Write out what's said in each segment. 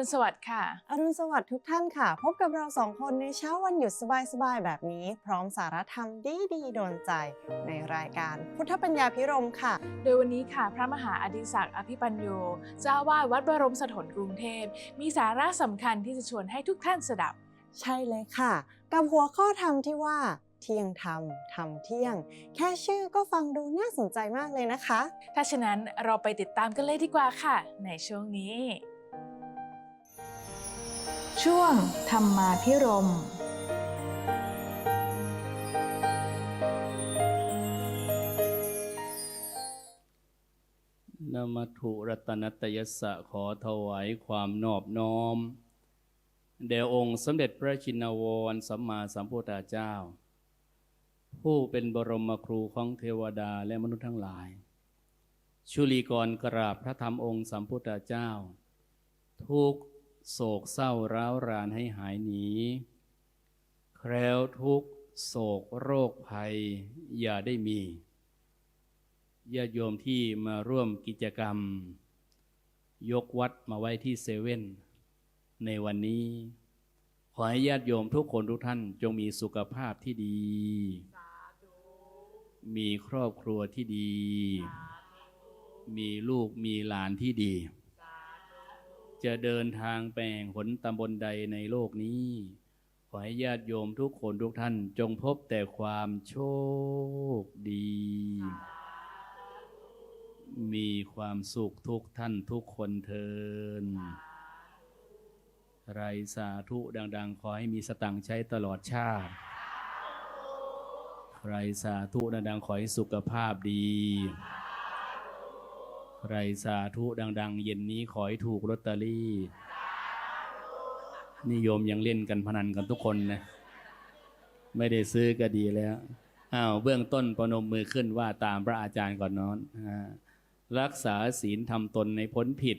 รุณสวัสดิ์ค่ะ อรุณสวัสดิ์ทุกท่านค่ะ พบกับเราสองคนในเช้าวันหยุดสบายๆ แบบนี้ พร้อมสาระธรรมดีๆโดนใจ ในรายการพุทธปัญญาพิรมค่ะ โดยวันนี้ค่ะ พระมหาอดิศักดิ์อภิปัญโยเจ้าอาวาดวัดบรมสถนกรุงเทพ มีสาระสำคัญที่จะชวนให้ทุกท่านสดับ ใช่เลยค่ะ กับหัวข้อธรรมที่ว่าเที่ยงธรรมทำเที่ยง แค่ชื่อก็ฟังดูน่าสนใจมากเลยนะคะ ถ้าฉะนั้นเราไปติดตามกันเลยดีกว่าค่ะ ในช่วงนี้ ช่วงธรรมาพิรมนมัถุรัตนตยสสะขอถวายความนอบน้อม แด่องค์สมเด็จพระชินวรสัมมาสัมพุทธเจ้า ผู้เป็นบรมครูของเทวดาและมนุษย์ทั้งหลาย ชุลีกรกราบพระธรรมองค์สัมพุทธเจ้า ทุก โศกเศร้าร้าวรานให้หายหนี แคล้วทุกโศกโรคภัย อย่าได้มีญาติโยมที่มาร่วมกิจกรรม ยกวัดมาไว้ที่เซเว่นในวันนี้ ขอให้ญาติโยมทุกคนทุกท่านจงมีสุขภาพที่ดี มีครอบครัวที่ดี มีลูกมีหลานที่ดี จะเดินทางแปลงหนตำบลใดในโลกนี้ ขอให้ญาติโยมทุกคนทุกท่านจงพบแต่ความโชคดี มีความสุขทุกท่านทุกคนเทินไรสาธุดัง ๆ ขอให้มีสตังค์ใช้ตลอดชาติไรสาธุดังๆขอให้สุขภาพดี ไรสาธุดัง ๆ เย็นนี้ขอให้ถูกลอตเตอรี่นิยมยังเล่นกันพนันกันทุกคนนะไม่ได้ซื้อก็ดีแล้วอ้าวเบื้องต้นประนมมือขึ้นว่าตามพระอาจารย์ก่อนนอนอ่ารักษาศีลทำตนในพ้นผิด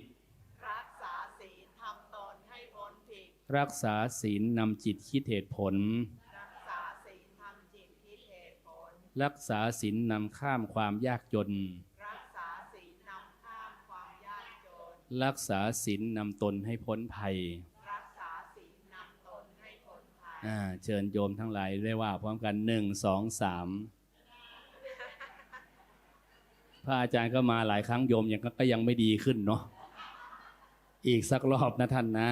รักษาศีลทำตนให้พ้นผิด รักษาศีลนำจิตคิดเหตุผล รักษาศีลทำจิตคิดเหตุผล รักษาศีลนำข้ามความยากจนรักษาศีลนำข้ามความยากจน รักษาศีลนำตนให้พ้นภัยรักษาศีลนำตนให้พ้นภัยอ่าเชิญโยมทั้งหลายได้ว่าพร้อมกันหนึ่งสองสามพระอาจารย์ก็มาหลายครั้งโยมยังก็ยังไม่ดีขึ้นเนาะอีกสักรอบนะท่านนะ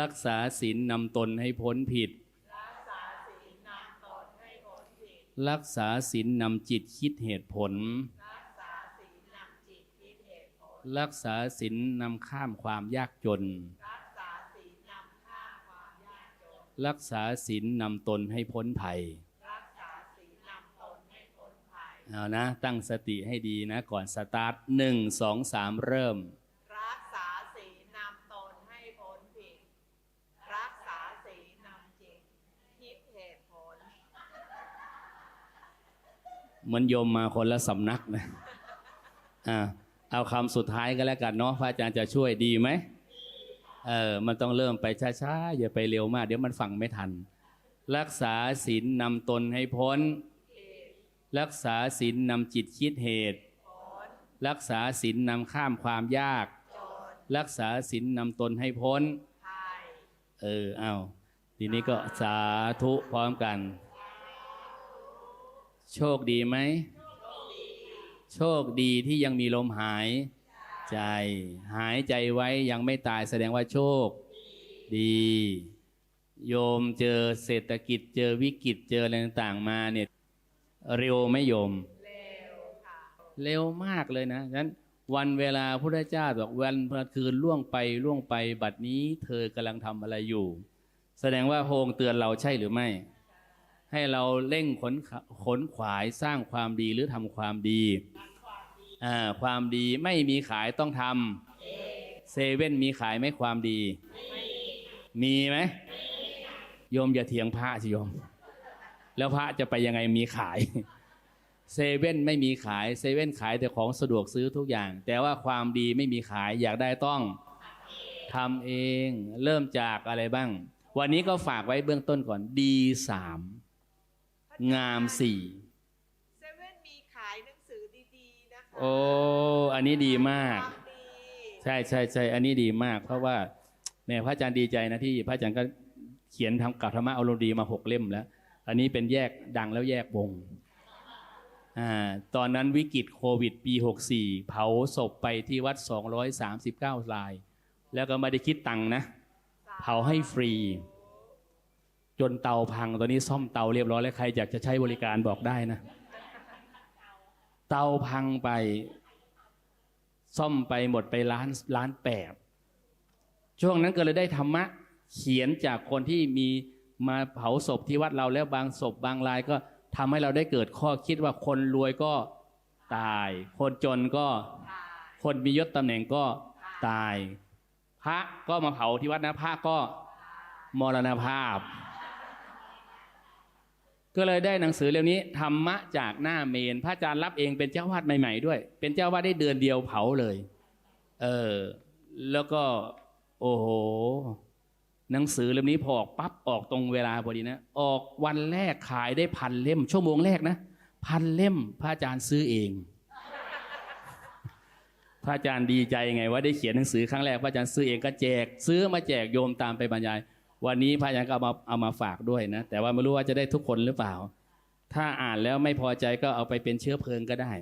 รักษาศีลนำตนให้พ้นผิด รักษาศีลนำตนให้พ้นผิดรักษาศีลนำจิตคิดเหตุผลรักษาศีลนำจิตคิดเหตุผล รักษาศีลนำข้ามความยากจนรักษาศีลนำข้ามความยากจนรักษาศีลนำตนให้พ้นภัยรักษาศีลนำตนให้พ้นภัยเอานะ ตั้งสติให้ดีนะ ก่อนสตาร์ทหนึ่งสองสามเริ่ม รักษาศีลนำตนให้พ้นผิด รักษาศีลนำจิตคิดเหตุผลเหมือนโยมมาคนละสำนักนะ อ่า เอาคำสุดท้ายก็แล้วกันเนาะพระอาจารย์จะช่วยดีไหมเออมันต้องเริ่มไปช้าๆอย่าไปเร็วมากเดี๋ยวมันฟังไม่ทัน รักษาศีลนำตนให้พ้น รักษาศีลนำจิตคิดเหตุ รักษาศีลนำข้ามความยาก รักษาศีลนำตนให้พ้นเออเอาทีนี้ก็สาธุพร้อมกัน โชคดีไหม โชคดีที่ยังมีลมหายใจ หายใจไว้ยังไม่ตายแสดงว่าโชค ดี โยมเจอเศรษฐกิจเจอวิกฤตเจออะไรต่างๆมาเนี่ยเร็วไหมโยม เร็วค่ะเร็วมากเลยนะฉะนั้นวันเวลาพุทธเจ้าบอกวันพระคืนล่วงไปล่วงไปบัดนี้เธอกำลังทำอะไรอยู่ แสดงว่าพระองค์เตือนเราใช่หรือไม่ ให้เราเร่งขนขนขวายสร้างความดีหรือทำความดีอ่าความดีไม่มีขายต้องทำเซเว่นมีขายไหมความดี มีไหมโยมอย่าเถียงพระสิโยม แล้วพระจะไปยังไงมีขายเซเว่นไม่มีขายเซเว่นขายแต่ของสะดวกซื้อทุกอย่าง แต่ว่าความดีไม่มีขายอยากได้ต้องทำเองเริ่มจากอะไรบ้าง วันนี้ก็ฝากไว้เบื้องต้นก่อนดีสาม งามสี่เซเว่นมีขายหนังสือดีๆนะคะโอ้อันนี้ดีมาก ความดีใช่ใช่ใช่อันนี้ดีมาก เพราะว่าแม่พระอาจารย์ดีใจนะที่พระอาจารย์ก็เขียนทำกับธรรมะอารมณ์ดีมาหกเล่มแล้ว อันนี้เป็นแยกดังแล้วแยกวงอ่าตอนนั้นวิกฤตโควิดปี 64 เผาศพไปที่วัด 239ราย แล้วก็ไม่ได้คิดตังค์นะ เผาให้ฟรี จนเตาพังตอนนี้ซ่อมเตาเรียบร้อยแล้วใครอยากจะใช้บริการบอกได้นะ เตาพังไป ซ่อมไปหมดไปล้านล้านแปดช่วงนั้นก็เลยได้ธรรมะ เขียนจากคนที่มีมาเผาศพที่วัดเราแล้วบางศพบางรายก็ทำให้เราได้เกิดข้อคิดว่าคนรวยก็ตาย คนจนก็คนมียศตำแหน่งก็ตาย พระก็มาเผาที่วัดนะพระก็มรณภาพ ก็เลยได้หนังสือเล่มนี้ธรรมะจากหน้าเมน พระอาจารย์รับเองเป็นเจ้าวาดใหม่ๆด้วย เป็นเจ้าวาดได้เดือนเดียวเผาเลย เออ แล้วก็ โอ้โห หนังสือเล่มนี้พอออกปั๊บออกตรงเวลาพอดีนะ ออกวันแรกขายได้พันเล่ม ชั่วโมงแรกนะพันเล่ม พระอาจารย์ซื้อเอง พระอาจารย์ดีใจไงว่าได้เขียนหนังสือครั้งแรกพระอาจารย์ซื้อเองก็แจก ซื้อมาแจกโยมตามไปบรรยาย วันนี้พระอาจารย์ก็เอามาเอามาฝากด้วยนะ แต่ว่าไม่รู้ว่าจะได้ทุกคนหรือเปล่า ถ้าอ่านแล้วไม่พอใจก็เอาไปเป็นเชื้อเพลิงก็ได้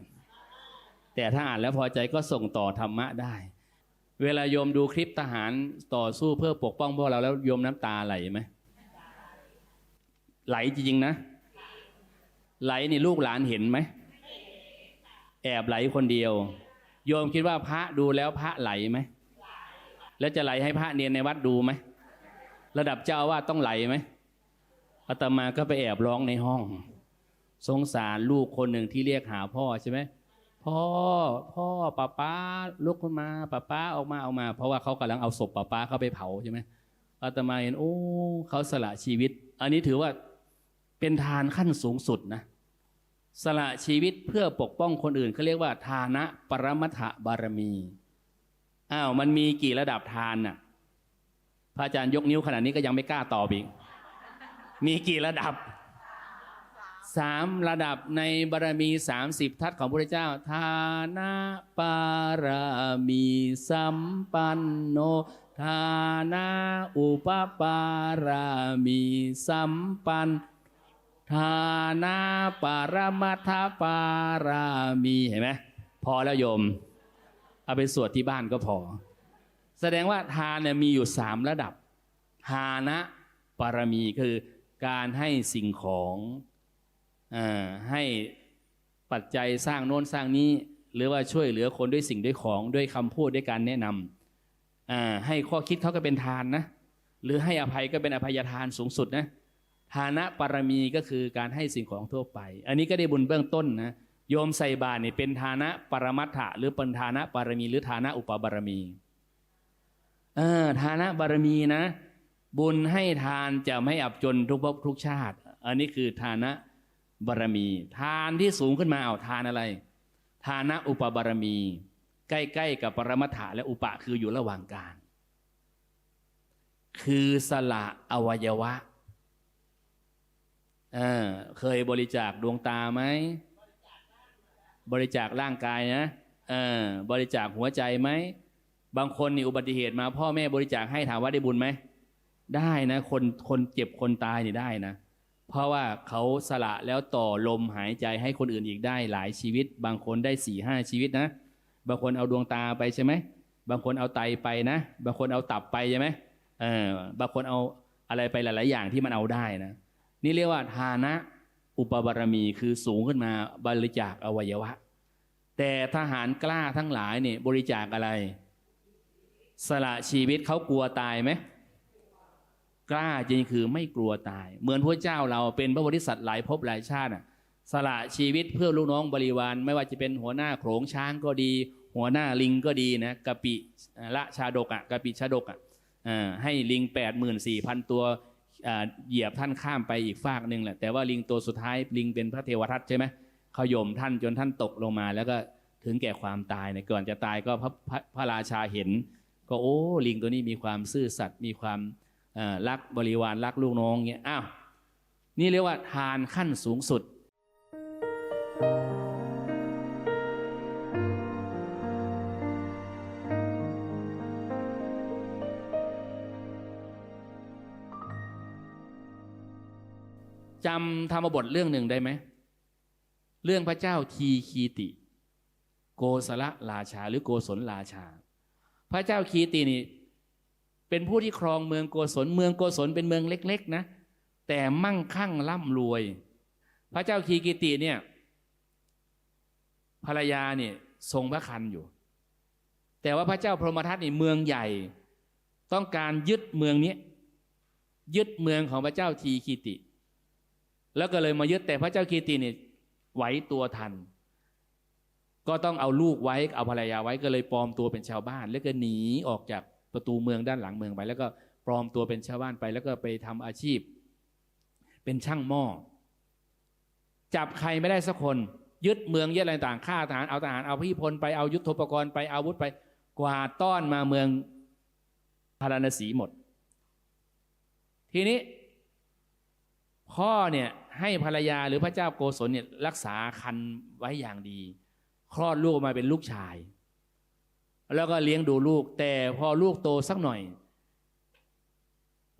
แต่ถ้าอ่านแล้วพอใจก็ส่งต่อธรรมะได้ เวลาโยมดูคลิปทหารต่อสู้เพื่อปกป้องพวกเราแล้วโยมน้ำตาไหลไหมไหลจริงๆนะ ไหลนี่ลูกหลานเห็นไหมแอบไหลคนเดียว โยมคิดว่าพระดูแล้วพระไหลไหมแล้วจะไหลให้พระเนียนในวัดดูไหม ระดับเจ้าอาว่าสต้องไหลไหมอาตมาก็ไปแอบร้องในห้อง สงสารลูกคนหนึ่งที่เรียกหาพ่อใช่ไหมพ่อพ่อป้าป้าลุกขึ้นมาป้าป้าออกมาออกมา เพราะว่าเขากำลังเอาศพป้าป้าเข้าไปเผาใช่ไหมอาตมาเห็นโอ้เขาสละชีวิต อันนี้ถือว่าเป็นทานขั้นสูงสุดนะสละชีวิตเพื่อปกป้องคนอื่นเขาเรียกว่า ทานะปรมัตถบารมีอ้าวมันมีกี่ระดับทานน่ะ พระอาจารย์ยกนิ้วขนาดนี้ก็ยังไม่กล้าตอบอีก มีกี่ระดับสามระดับในบารมีสามสิบทัศของพระเจ้า ทานะปารามีสัมปันโน ทานะอุปปารามีสัมปัน ทานาปารมัทธปารามีเห็นไหมพอแล้วโยม เอาไปสวดที่บ้านก็พอ แสดงว่าทานเนี่ยมีอยู่สามระดับ ทานะปารมีคือการให้สิ่งของอให้ปัจจัยสร้างโน้นสร้างนี้ หรือว่าช่วยเหลือคนด้วยสิ่งด้วยของด้วยคำพูดด้วยการแนะนำให้ข้อคิดเขาก็เป็นทานนะ หรือให้อภัยก็เป็นอภัยทานสูงสุดนะฐานะปรมีก็คือการให้สิ่งของทั่วไป อันนี้ก็ได้บุญเบื้องต้นนะโยมใส่บาตรนี่ยเป็นฐานะปรมัตถะหรือเป็นฐานะปรมี หรือฐานะอุปบารมี เออฐานะบารมีนะ บุญให้ทานจะไม่อับจนทุกภพทุกชาติ อันนี้คือฐานะบารมี ทานที่สูงขึ้นมาเอาทานอะไรฐานะอุปบารมี ใกล้ๆกับปรมัตถะและอุปะคืออยู่ระหว่างกลางคือสละอวัยวะเออเคยบริจาคดวงตาไหม บริจาคร่างกายนะเออบริจาคหัวใจไหม บางคนนี่อุบัติเหตุมา พ่อแม่บริจาคให้ถามว่าได้บุญไหมได้นะ คนคนเจ็บคนตายนี่ได้นะ เพราะว่าเขาสละแล้วต่อลมหายใจให้คนอื่นอีกได้หลายชีวิต บางคนได้สี่ห้าชีวิตนะ บางคนเอาดวงตาไปใช่ไหมบางคนเอาไตไปนะ บางคนเอาตับไปใช่ไหมเออบางคนเอาอะไรไปหลาย ๆ อย่างที่มันเอาได้นะ นี่เรียกว่าทานะอุปบารมีคือสูงขึ้นมาบริจาคอวัยวะ แต่ทหารกล้าทั้งหลายเนี่ยบริจาคอะไร สละชีวิตเขากลัวตายไหมกล้าจริงคือไม่กลัวตาย เหมือนพระเจ้าเราเป็นพระบริษัทหลายภพหลายชาติอะสละชีวิตเพื่อลูกน้องบริวาร ไม่ว่าจะเป็นหัวหน้าโขงช้างก็ดี หัวหน้าลิงก็ดีนะกะปิละชาดกอะกะปิชาดกอะอ่าให้ลิงแปดหมื่นสี่พันตัวเหยียบท่านข้ามไปอีกฟากหนึ่งแหละแต่ว่าลิงตัวสุดท้ายลิงเป็นพระเทวทัตใช่ไหมเขาย่มท่านจนท่านตกลงมา แล้วก็ถึงแก่ความตายเนี่ยก่อนจะตายก็พระพระราชาเห็น ก็โอ้ลิงตัวนี้มีความซื่อสัตย์มีความรักบริวารรักลูกน้องเงี้ยอ้าวนี่เรียกว่าทานขั้นสูงสุด จำธรรมบทเรื่องหนึ่งได้ไหม เรื่องพระเจ้าทีคีติ โกศละราชาหรือโกศลราชา พระเจ้าคีตินี่ เป็นผู้ที่ครองเมืองโกศลเมืองโกศลเป็นเมืองเล็ก ๆ นะ แต่มั่งคั่งร่ำรวย พระเจ้าคีกิติเนี่ย ภรรยาเนี่ยทรงพระคันอยู่ แต่ว่าพระเจ้าพรหมทัตนี่เมืองใหญ่ ต้องการยึดเมืองนี้ยึดเมืองของพระเจ้าทีคีติ แล้วก็เลยมายึดแต่พระเจ้าคีติเนี่ยไหวตัวทัน ก็ต้องเอาลูกไว้เอาภรรยาไว้ก็เลยปลอมตัวเป็นชาวบ้าน แล้วก็หนีออกจากประตูเมืองด้านหลังเมืองไป แล้วก็ปลอมตัวเป็นชาวบ้านไป แล้วก็ไปทำอาชีพ เป็นช่างหม้อจับใครไม่ได้สักคน ยึดเมืองยึดอะไรต่างฆ่าทหารเอาทหารเอาพี่พลไปเอายุทธปกรณ์ไปอาอาวุธไปกวาดต้อนมาเมืองพาราณสีหมด ทีนี้ พ่อเนี่ยให้ภรรยาหรือพระเจ้าโกศลเนี่ยรักษาคันไว้อย่างดี คลอดลูกมาเป็นลูกชาย แล้วก็เลี้ยงดูลูก แต่พอลูกโตสักหน่อย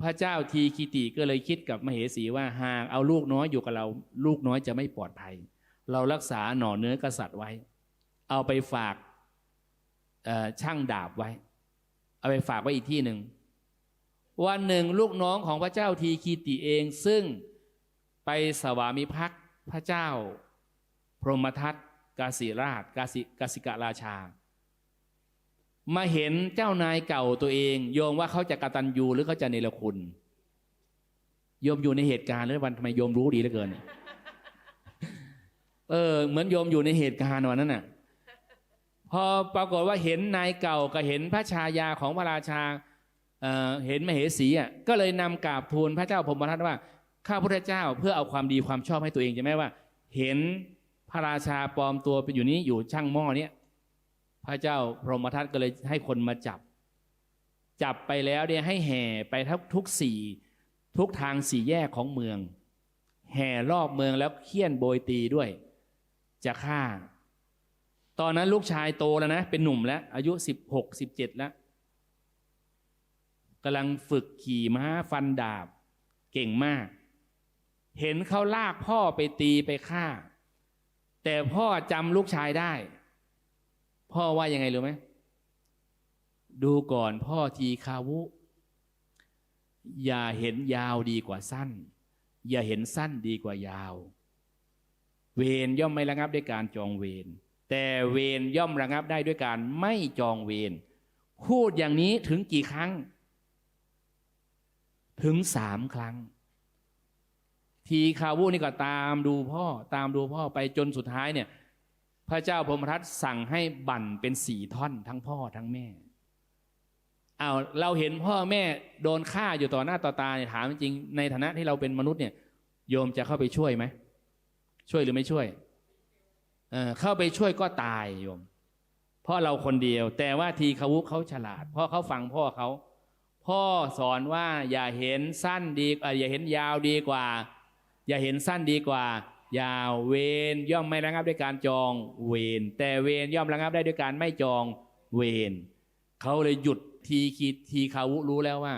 พระเจ้าทีคิติก็เลยคิดกับมเหสีว่าหากเอาลูกน้อยอยู่กับเรา ลูกน้อยจะไม่ปลอดภัย เรารักษาหน่อเนื้อกษัตริย์ไว้ เอาไปฝากช่างดาบไว้ เอาไปฝากไว้อีกที่หนึ่งวันหนึ่งลูกน้องของพระเจ้าทีคีติเองซึ่งไปสวามิภักดิ์พระเจ้า พรหมทัต กาสิราชกาสิกาสิกะราชา มาเห็นเจ้านายเก่าตัวเอง โยมว่าเขาจะกตัญญูหรือเขาจะเนรคุณ โยมอยู่ในเหตุการณ์แล้ววันทำไมโยมรู้ดีเหลือเกิน เออ เหมือนโยมอยู่ในเหตุการณ์วันนั้นน่ะ พอปรากฏว่าเห็นนายเก่ากับเห็นพระชายาของพระราชาเออเห็นมเหสีอะก็เลยนำกราบทูลพระเจ้าพรมทัตว่าข้าพุทธเจ้าเพื่อเอาความดีความชอบให้ตัวเองใช่ไหมว่า เห็น พระราชาปลอมตัวไปอยู่นี้อยู่ช่างหม้อเนี้ยพระเจ้าพรหมทัตก็เลยให้คนมาจับ จับไปแล้วเนี่ยให้แห่ไปทุกทุกสี่ทุกทางสี่แยกของเมือง แห่รอบเมืองแล้วเคี่ยนโบยตีด้วย จะฆ่า ตอนนั้นลูกชายโตแล้วนะ เป็นหนุ่มแล้ว อายุสิบหกสิบเจ็ดแล้วกำลังฝึกขี่ม้าฟันดาบ เก่งมาก เห็นเขาลากพ่อไปตีไปฆ่า แต่พ่อจำลูกชายได้ พ่อว่ายังไงรู้ไหมดูก่อนพ่อทีคาวุ อย่าเห็นยาวดีกว่าสั้น อย่าเห็นสั้นดีกว่ายาว เวรย่อมไม่ระงับด้วยการจองเวรแต่เวรย่อมระงับได้ด้วยการไม่จองเวรพูดอย่างนี้ถึงกี่ครั้ง ถึงสามครั้ง ทีคาวุนี่ก็ตามดูพ่อตามดูพ่อไปจนสุดท้ายเนี่ย พระเจ้าพรหมทัตสั่งให้บั่นเป็นสี่ท่อนทั้งพ่อทั้งแม่เอาเราเห็นพ่อแม่โดนฆ่าอยู่ต่อหน้าต่อตาเนี่ยถามจริงในฐานะที่เราเป็นมนุษย์เนี่ย โยมจะเข้าไปช่วยไหมช่วยหรือไม่ช่วยเออเข้าไปช่วยก็ตายโยมเพราะเราคนเดียว แต่ว่าทีคาวุเขาฉลาดเพราะเขาฟังพ่อเขา พ่อสอนว่าอย่าเห็นสั้นดีอย่าเห็นยาวดีกว่า อย่าเห็นสั้นดีกว่า อย่าเวรย่อมไม่ระงับด้วยการจองเวรแต่เวรย่อมระงับได้ด้วยการไม่จองเวรเขาเลยหยุดทีคีทีคาวุรู้แล้วว่า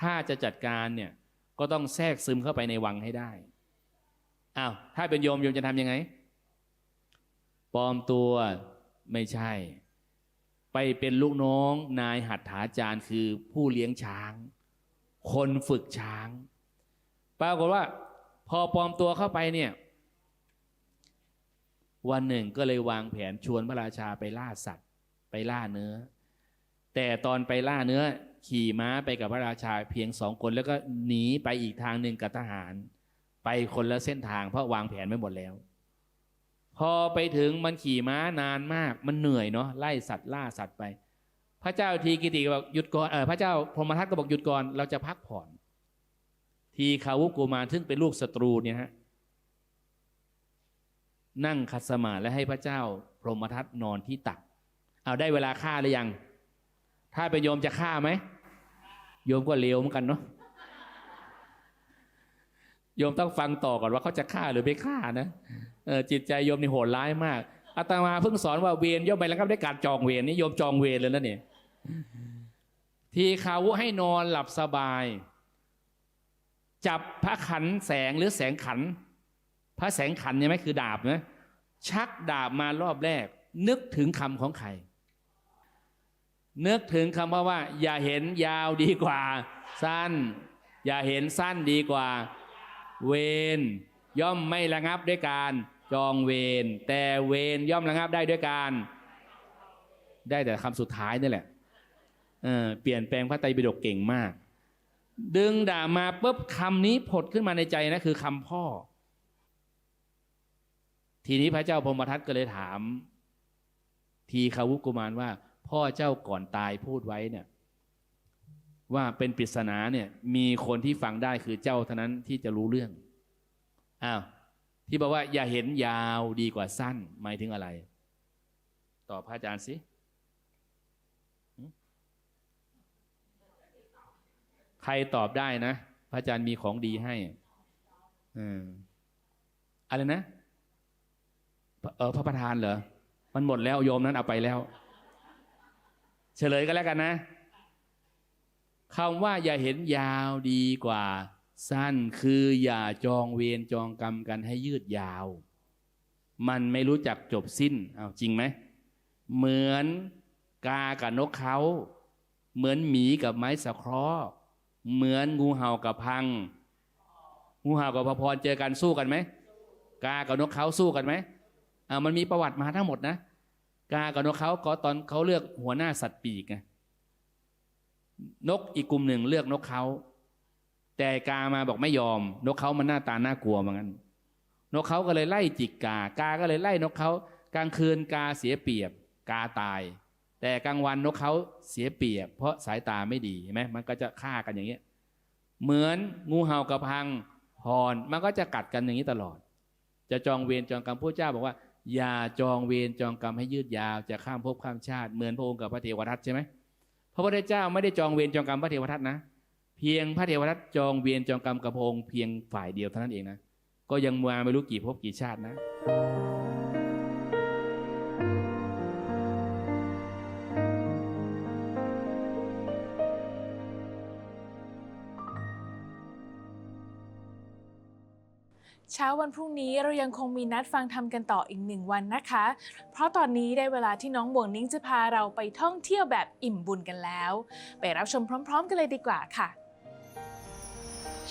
ถ้าจะจัดการเนี่ยก็ต้องแทรกซึมเข้าไปในวังให้ได้อ้าวถ้าเป็นโยมโยมจะทำยังไงปลอมตัวไม่ใช่ ไปเป็นลูกน้องนายหัตถาจารย์คือผู้เลี้ยงช้าง คนฝึกช้างปรากฏว่า พอปลอมตัวเข้าไปเนี่ย วันหนึ่งก็เลยวางแผนชวนพระราชาไปล่าสัตว์ ไปล่าเนื้อ แต่ตอนไปล่าเนื้อ ขี่ม้าไปกับพระราชาเพียงสองคนแล้วก็หนีไปอีกทางหนึ่งกับทหาร ไปคนละเส้นทางเพราะวางแผนไว้หมดแล้ว พอไปถึงมันขี่ม้านานมากมันเหนื่อยเนาะไล่สัตว์ล่าสัตว์ไปพพระเจ้าทีกิติก็บอกหยุดก่อนเออพระเจ้าพรหมทัตก็บอกหยุดก่อนเราจะพักผ่อน ทีคาวุกุมารซึ่งเป็นลูกศัตรูเนี่ยฮะนั่งคัดสมาและให้พระเจ้า พรหมทัตนอนที่ตัก เอาได้เวลาฆ่าหรือยัง ถ้าเป็นโยมจะฆ่าไหม โยมก็เลวเหมือนกันเนาะ โยมต้องฟังต่อก่อนว่าเขาจะฆ่าหรือไม่ฆ่านะเออจิตใจโยมนี่โหดร้ายมาก อาตมาเพิ่งสอนว่าเวรย่อมไปแล้วครับได้การจองเวรนี่โยมจองเวรเลยนะเนี่ย ทีคาวุให้นอนหลับสบาย จับพระขันแสงหรือแสงขัน พระแสงขันใช่ยไหมคือดาบนะชักดาบมารอบแรก นึกถึงคำของใครนึกถึงคำว่าว่า อย่าเห็นยาวดีกว่า สั้น อย่าเห็นสั้นดีกว่า เวรย่อมไม่ระงับด้วยการจองเวรแต่เวรย่อมระงับได้ด้วยการ ได้แต่คำสุดท้ายนี่แหละเเปลี่ยนแปลงพระไตรปิฎกเก่งมาก ดึงด่ามาปุ๊บคำนี้ผดขึ้นมาในใจนะคือคำพ่อ ทีนี้พระเจ้าพรหมทัตก็เลยถาม ทีคาวุกุมารว่า พ่อเจ้าก่อนตายพูดไว้เนี่ย ว่าเป็นปริศนาเนี่ย มีคนที่ฟังได้คือเจ้าเท่านั้นที่จะรู้เรื่องอ้าวที่บอกว่าอย่าเห็นยาวดีกว่าสั้นหมายถึงอะไรตอบพระอาจารย์สิ ใครตอบได้นะพระอาจารย์มีของดีให้อืมอะไรนะเออพระประธานเหรอมันหมดแล้วโยมนั้นเอาไปแล้ว เฉลยกันแล้วกันนะคำว่าอย่าเห็นยาวดีกว่า สั้นคืออย่าจองเวรจองกรรมกันให้ยืดยาว มันไม่รู้จักจบสิ้นเอาจริงไหมเหมือนกากับนกเขา เหมือนหมีกับไม้สะเคราะห์ เหมือนงูเห่ากับพัง งูเห่ากับพระพรเจอกันสู้กันไหมกากับนกเขาสู้กันไหมอ่ามันมีประวัติมาทั้งหมดนะกากับนกเขาก็ตอนเขาเลือกหัวหน้าสัตว์ปีกไงนกอีกกลุ่มหนึ่งเลือกนกเขาแต่กามาบอกไม่ยอม นกเขามันหน้าตาน่ากลัวเหมือนกันนกเขาก็เลยไล่จิกกากาก็เลยไล่นกเขากลางคืนกาเสียเปรียบ กาตาย แต่กลางวันนกเขาเสียเปรียบ เพราะสายตาไม่ดีเห็นไหมมันก็จะฆ่ากันอย่างเงี้ยเหมือนงูเห่ากับพังพรมันก็จะกัดกันอย่างนี้ตลอด จะจองเวรจองกรรมพระเจ้าบอกว่า อย่าจองเวรจองกรรมให้ยืดยาว จะข้ามภพข้ามชาติเหมือนพระองค์กับพระเทวทัตใช่ไหมพระพุทธเจ้าไม่ได้จองเวรจองกรรมพระเทวทัตนะ เพียงพระเทวทัตจองเวรจองกรรมกับพระองค์เพียงฝ่ายเดียวเท่านั้นเองนะ ก็ยังมาไม่รู้กี่ภพกี่ชาตินะ เช้าวันพรุ่งนี้เรายังคงมีนัดฟังทำกันต่ออีกหนึ่งวันนะคะ เพราะตอนนี้ได้เวลาที่น้องบวงนิ้งจะพาเราไปท่องเที่ยวแบบอิ่มบุญกันแล้ว ไปรับชมพร้อม ๆ กันเลยดีกว่าค่ะ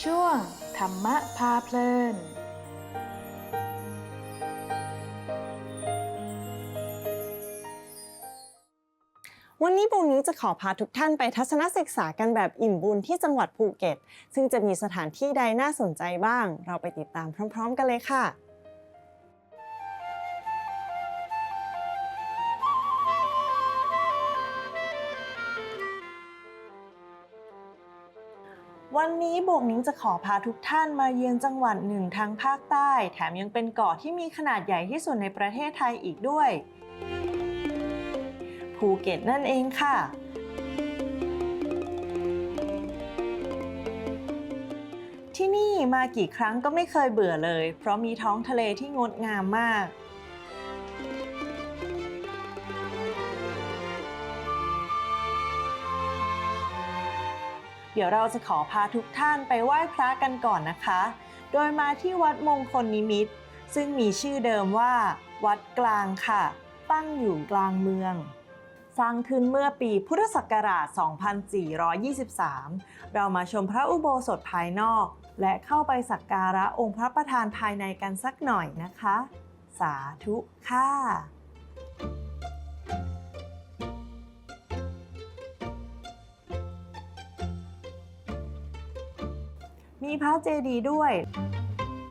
ช่วงธรรมะพาเพลิน วันนี้บุญนี้จะขอพาทุกท่านไปทัศนศึกษากันแบบอิ่มบุญที่จังหวัดภูเก็ต ซึ่งจะมีสถานที่ใดน่าสนใจบ้าง เราไปติดตามพร้อม ๆ กันเลยค่ะวันนี้บวกนิ้งจะขอพาทุกท่านมาเยือนจังหวัดหนึ่งทางภาคใต้ แถมยังเป็นเกาะที่มีขนาดใหญ่ที่สุดในประเทศไทยอีกด้วย ภูเก็ตนั่นเองค่ะ ที่นี่มากี่ครั้งก็ไม่เคยเบื่อเลย เพราะมีท้องทะเลที่งดงามมากเดี๋ยวเราจะขอพาทุกท่านไปไหว้พระกันก่อนนะคะ โดยมาที่วัดมงคลนิมิต ซึ่งมีชื่อเดิมว่า วัดกลางค่ะ ตั้งอยู่กลางเมือง สร้างขึ้นเมื่อปีพุทธศักราช 2423 เรามาชมพระอุโบสถภายนอก และเข้าไปสักการะองค์พระประธานภายในกันสักหน่อยนะคะ สาธุค่ะมีพระเจดีย์ด้วย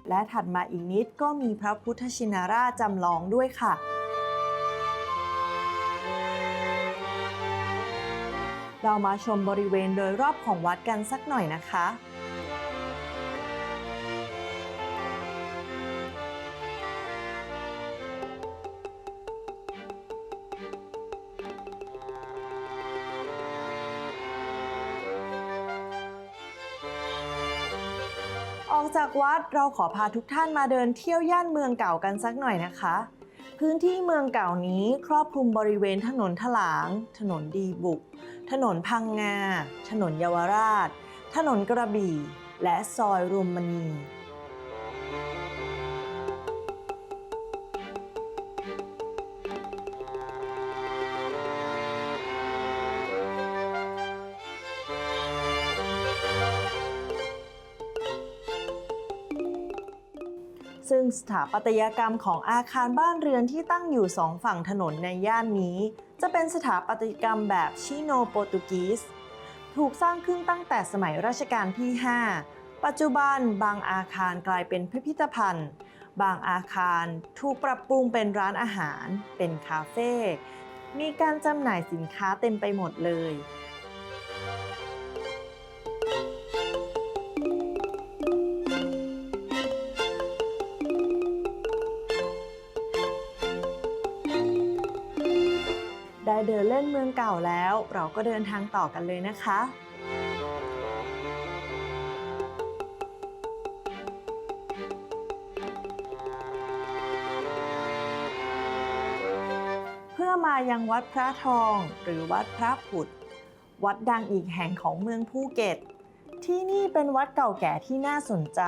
และถัดมาอีกนิดก็มีพระพุทธชินราชจำลองด้วยค่ะ เรามาชมบริเวณโดยรอบของวัดกันสักหน่อยนะคะออกจากวัดเราขอพาทุกท่านมาเดินเที่ยวย่านเมืองเก่ากันสักหน่อยนะคะ พื้นที่เมืองเก่านี้ครอบคลุมบริเวณถนนถลาง ถนนดีบุก ถนนพังงา ถนนเยาวราช ถนนกระบี่ และซอยรุมมณี งสถาปัตยกรรมของอาคารบ้านเรือนที่ตั้งอยู่สองฝั่งถนนในย่านนี้ จะเป็นสถาปัตยกรรมแบบชิโนโปรตุกีสถูกสร้างขึ้นตั้งแต่สมัยรัชกาลที่ 5 ปัจจุบันบางอาคารกลายเป็นพิพิธภัณฑ์ บางอาคารถูกปรับปรุงเป็นร้านอาหาร เป็นคาเฟ่ มีการจำหน่ายสินค้าเต็มไปหมดเลย เดินเล่นเมืองเก่าแล้ว เราก็เดินทางต่อกันเลยนะคะเพื่อมายังวัดพระทองหรือวัดพระผุด วัดดังอีกแห่งของเมืองภูเก็ต ที่นี่เป็นวัดเก่าแก่ที่น่าสนใจ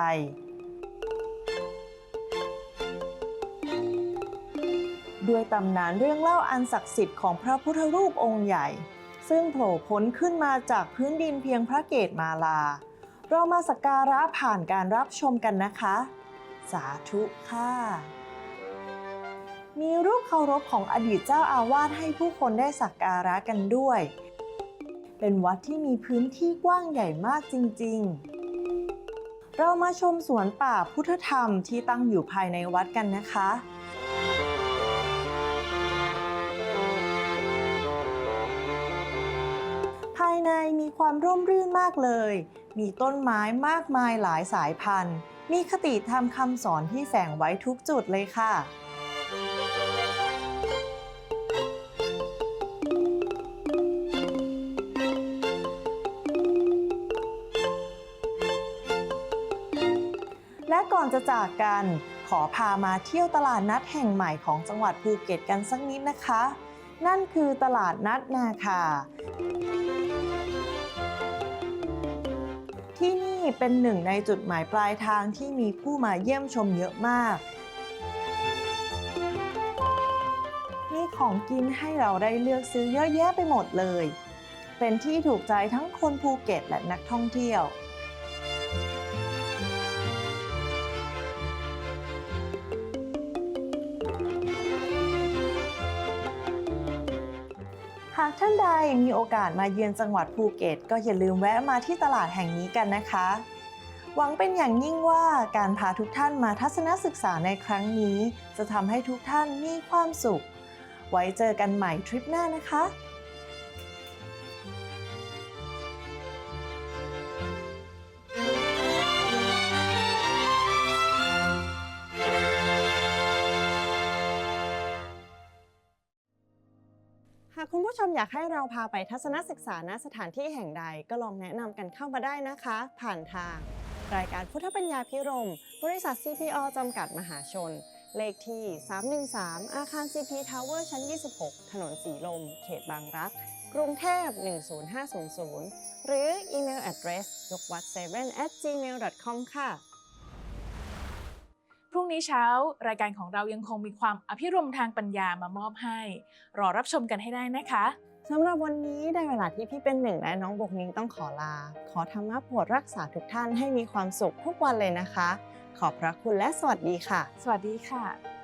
ด้วยตำนานเรื่องเล่าอันศักดิ์สิทธิ์ของพระพุทธรูปองค์ใหญ่ ซึ่งโผล่พ้นขึ้นมาจากพื้นดินเพียงพระเกตมาลา เรามาสักการะผ่านการรับชมกันนะคะ สาธุค่ะ มีรูปเคารพของอดีตเจ้าอาวาสให้ผู้คนได้สักการะกันด้วย เป็นวัดที่มีพื้นที่กว้างใหญ่มากจริง ๆเรามาชมสวนป่าพุทธธรรมที่ตั้งอยู่ภายในวัดกันนะคะ ภายในมีความร่มรื่นมากเลย มีต้นไม้มากมายหลายสายพันธุ์ มีคติธรรมคำสอนที่แฝงไว้ทุกจุดเลยค่ะและก่อนจะจากกัน ขอพามาเที่ยวตลาดนัดแห่งใหม่ของจังหวัดภูเก็ตกันสักนิดนะคะ นั่นคือตลาดนัดนาคา ที่นี่เป็นหนึ่งในจุดหมายปลายทางที่มีผู้มาเยี่ยมชมเยอะมาก มีของกินให้เราได้เลือกซื้อเยอะแยะไปหมดเลย เป็นที่ถูกใจทั้งคนภูเก็ตและนักท่องเที่ยว ท่านใดมีโอกาสมาเยือนจังหวัดภูเก็ต ก็อย่าลืมแวะมาที่ตลาดแห่งนี้กันนะคะ หวังเป็นอย่างยิ่งว่าการพาทุกท่านมาทัศนศึกษาในครั้งนี้ จะทำให้ทุกท่านมีความสุข ไว้เจอกันใหม่ทริปหน้านะคะ ผู้ชมอยากให้เราพาไปทัศนศึกษาณสถานที่แห่งใดก็ลองแนะนำกันเข้ามาได้นะคะ ผ่านทาง รายการพุทธปัญญาพิรม บริษัท CPO จำกัดมหาชน เลขที่ 313 อาคาร CP Tower ชั้น 26 ถนนสีลม เขตบางรัก กรุงเทพ 10500 หรืออีเมล address ยกวัด7 at gmail.com ค่ะ รุ่งนี้เช้ารายการของเรายังคงมีความอภิรมย์ทางปัญญามามอบให้ รอรับชมกันให้ได้นะคะสำหรับวันนี้ได้เวลาที่พี่เป็นหนึ่งและน้องบกนิ้งต้องขอลา ขอธรรมะโปรดรักษาทุกท่านให้มีความสุขทุกวันเลยนะคะ ขอบพระคุณและสวัสดีค่ะ สวัสดีค่ะ